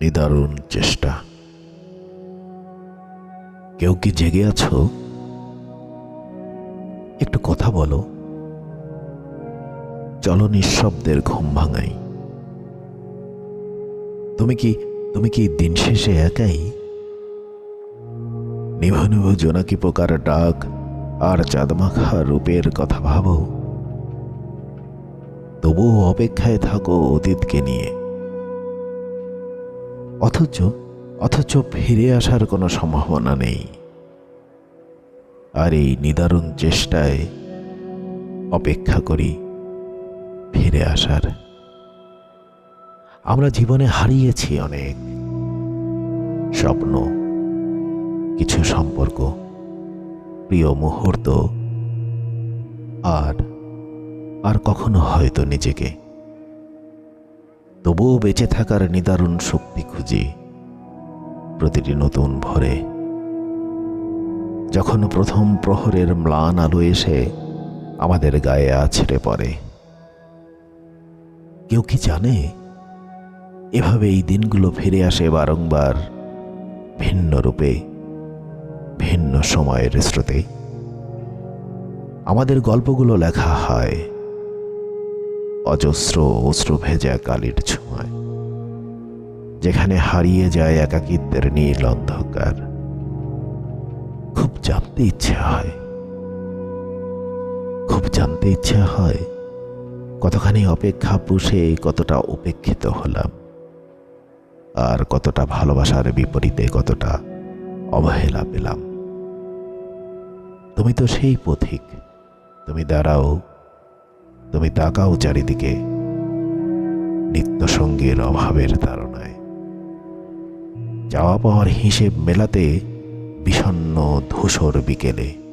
নিদারুণ চেষ্টা। কেউ কি জেগে আছো? একটু কথা বলো। চলো নিঃশব্দের ঘুম ভাঙাই। তুমি কি তুমি কি দিন শেষে একাই? নিভ নিভ জোনাকি পোকার ডাক আর চাঁদমাখা রূপের কথা ভাবো। তবুও অপেক্ষায় থাকো অতীতকে নিয়ে। অথচ অথচ ফিরে আসার কোনো সম্ভাবনা নেই। আর এই নিদারুণ চেষ্টায় অপেক্ষা করি ফিরে আসার। আমরা জীবনে হারিয়েছি অনেক স্বপ্ন, কিছু সম্পর্ক, প্রিয় মুহূর্ত, আর আর কখনো হয়তো নিজেকে। তবুও বেঁচে থাকার নিদারুণ শক্তি খুঁজি প্রতিটি নতুন ভরে। যখন প্রথম প্রহরের ম্লান আলো এসে আমাদের গায়ে আছড়ে পড়ে। কেউ কি জানে? এভাবে এই দিনগুলো ফিরে আসে বারংবার ভিন্ন রূপে, ভিন্ন সময়ের স্রোতে। আমাদের গল্পগুলো লেখা হয় অজস্র অশ্রু ভেজা কালির ছোঁয়ায়, যেখানে হারিয়ে যায় একাকিত্বের নীল অন্ধকার। খুব জানতে ইচ্ছে হয়, খুব জানতে ইচ্ছে হয় কতখানি অপেক্ষা পুষে কতটা উপেক্ষিত হলাম, আর কতটা ভালোবাসার বিপরীতে কতটা অবহেলা পেলাম। তুমি তো সেই পথিক, তুমি দাঁড়াও তুমি তাকাও চারিদিকে। নিত্য সঙ্গীর অভাবের তাড়নায় যাওয়া পাওয়ার হিসেব মেলাতে বিষণ্ন ধূসর বিকেলে।